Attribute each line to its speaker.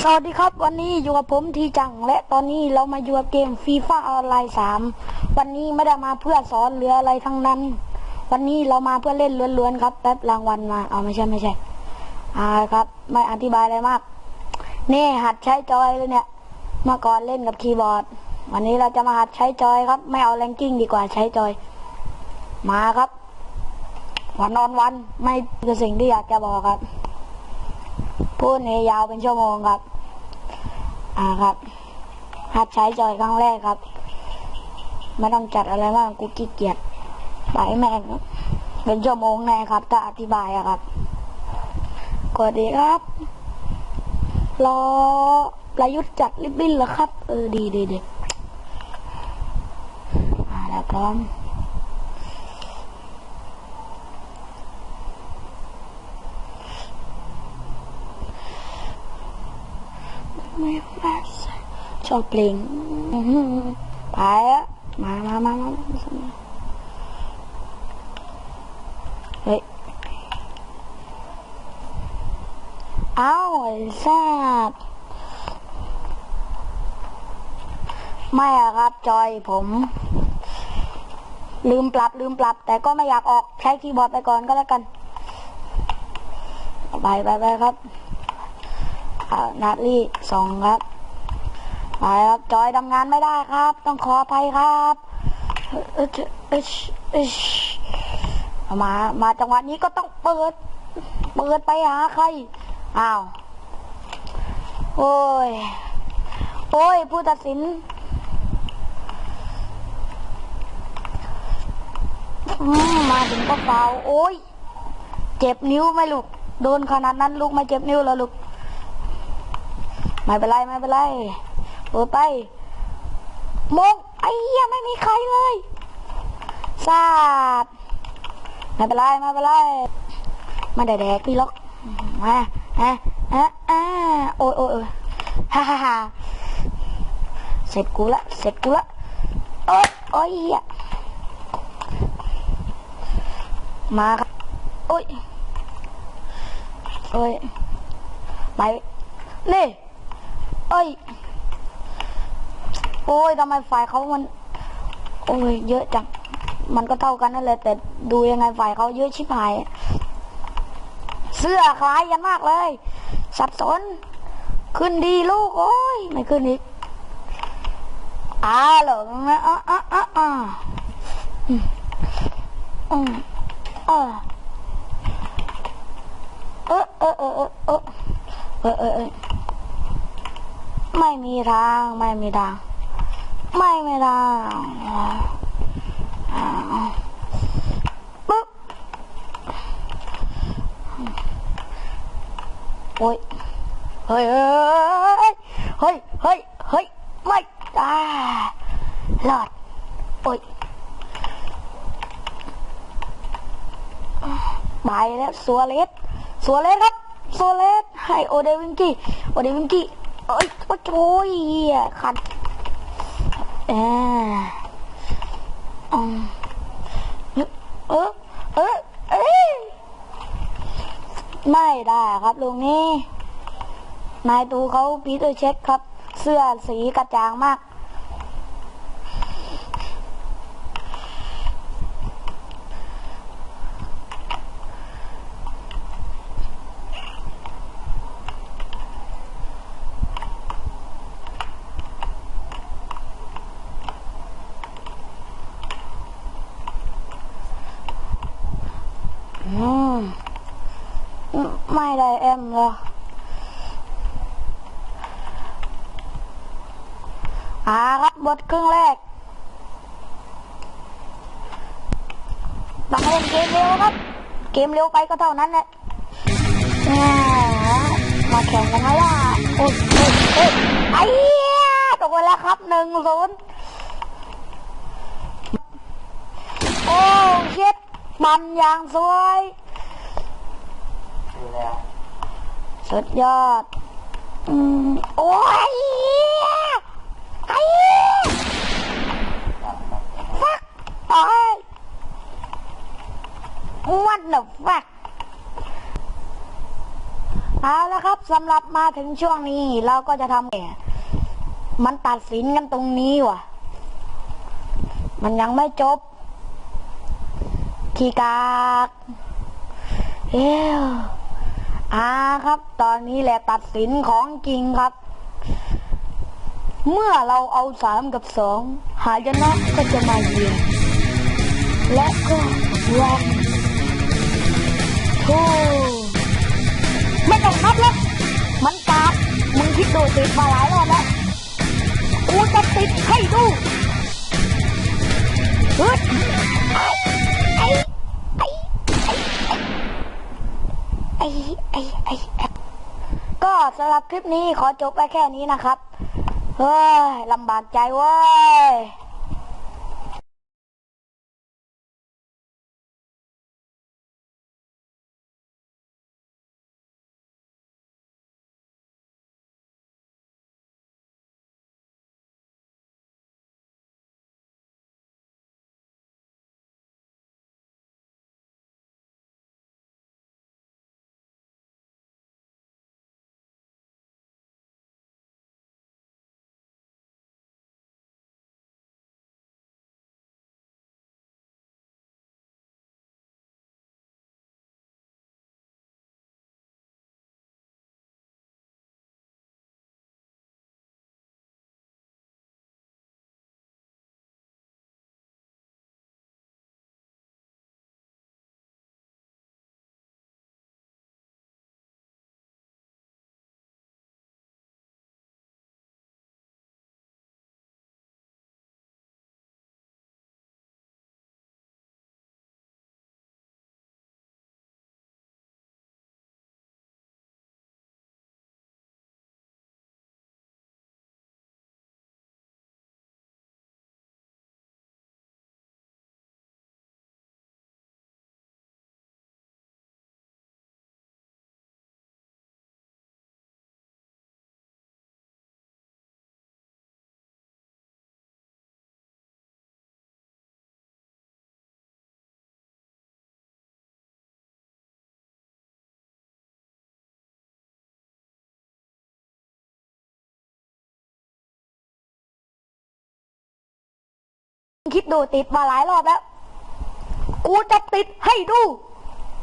Speaker 1: สวัสดีครับวันนี้อยู่กับผมทีจัง และตอนนี้เรามาอยู่กับเกมฟีฟ่าออนไลน์สามวันนี้ไม่ได้มาเพื่อสอนหรืออะไรทั้งนั้น วันนี้เรามาเพื่อเล่นล้วนๆครับแป๊บรางวัลมาเอาไม่ใช่ไม่ใช่อ่าครับ ไม่อธิบายอะไรมาก นี่หัดใช้จอยเลยเนี่ย เมื่อก่อนเล่นกับคีย์บอร์ด วันนี้เราจะมาหัดใช้จอยครับ ไม่เอาแรงกิ้งดีกว่าใช้จอย มาครับ วันนอนวันไม่คือสิ่งที่อยากจะบอกครับ พูดนี้ยาวเป็นชั่วโมงครับ อ่าครับ หัดใช้จอยครั้งแรกครับ ไม่ต้องจัดอะไรมากกูขี้เกียจไปแม่งเป็นชั่วโมงแน่ครับ ถ้าอธิบายอะครับกดดีครับรอประยุทธ์จัดริบบิ้นเหรอครับ เออดีดีดีอ่าแล้วพร้อม ไม่มาชอบเพลงไปอะมามามามาเฮ้ยเอาไอ้ซาดไม่อะครับจอยผม ลืมปรับลืมปรับ แต่ก็ไม่อยากออกใช้คีย์บอร์ดไปก่อนก็แล้วกัน ไปไปไปครับ นาลี่สองครับไปครับจอยทำงานไม่ได้ครับ ต้องขออภัยครับมามาจังหวะนี้ก็ต้องเปิด เปิดไปหาใครอ้าวโอ้ยโอ้ยผู้ตัดสินมมาถึงก็ฟาวโอ้ย เจ็บนิ้วไหมลูก โดนขนาดนั้นลูกไม่เจ็บนิ้วแล้วลูก ไม่เป็นไรไม่เป็นไรเปิดไปมงไอ้เหี้ยไม่มีใครเลยซาดไม่เป็นไรไม่เป็นไรม่ได้แดกพี่ล็อกมาฮะฮะอ่าโอ้ยโอ้ยโอ้ยฮ่าฮ่าฮ่าเสร็จกูละเสร็จกูละโอ้ยโอ้ยเหี้ยมาครับโอ้ยโอ้ยไปนี่ เอ้ย โอ้ยทำไมฝ่ายเขามัน โอ้ย เยอะจัง มันก็เท่ากันนั่นแหละ แต่ดูยังไงฝ่ายเขาเยอะชิบหาย เสื้อคล้ายยันมากเลย สับสน ขึ้นดีลูก โอ้ย ไม่ขึ้นอีกอ้าหลงอ้าอ้าอ้าอ้าอเออเออเออเออเออเออเออ ไม่มีทาง ไม่มีทาง ไม่มีทางปึ๊บโอ้ยเฮ้ยเฮ้ยเฮ้ยเฮ้ยไม่อ่ารอดโอ้ยไปแล้วสัวเลสสัวเลสครับสัวเลสให้โอเดวิงกี้โอเดวิงกี้ โอ้ยโอ้ยโอ้ยเหี้ยขัดเอออืมเออเออเอ้ยไม่ได้ครับลุงนี่นายตูเขาปีเตอร์เช็คครับ เสื้อสีกระจ่างมาก อืม ไม่ได้เอ็มเลยอ่าครับบทครึ่งแรกต้องเล่นเกมเร็วครับ เกมเร็วไปก็เท่านั้นแหละอ่ามาแข่งกันนะว่าโอ้ยโอ้ยโอ้ยไอ้เหี้ยตกไปแล้วครับหนึ่งศูนย์โอ้เช็ดมันอย่างสวย สุดยอด อืม โอ้ยไอ้ฟักโอ้ย what the fuck เอาละครับสำหรับมาถึงช่วงนี้ เราก็จะทำเนี่ยมันตัดสินกันตรงนี้ว่ะ มันยังไม่จบ ขี้กากเอ้ว อาครับ ตอนนี้แหละตัดสินของจริงครับ เมื่อเราเอาสามกับสองหายนะก็จะมาเยือนและก็วันโธ่ไม่ต้องนับแล้วมันกาดมึงคิดดูติดมาหลายรอบแล้วกูจะติดให้ดูเฮ้ยไอ้ไอ้ ไอ้ไอ้ไอ้ก็สำหรับคลิปนี้ขอจบไปแค่นี้นะครับ เฮ้ยลำบากใจเว้ย คิดดูติดมาหลายรอบแล้ว กูจะติดให้ดู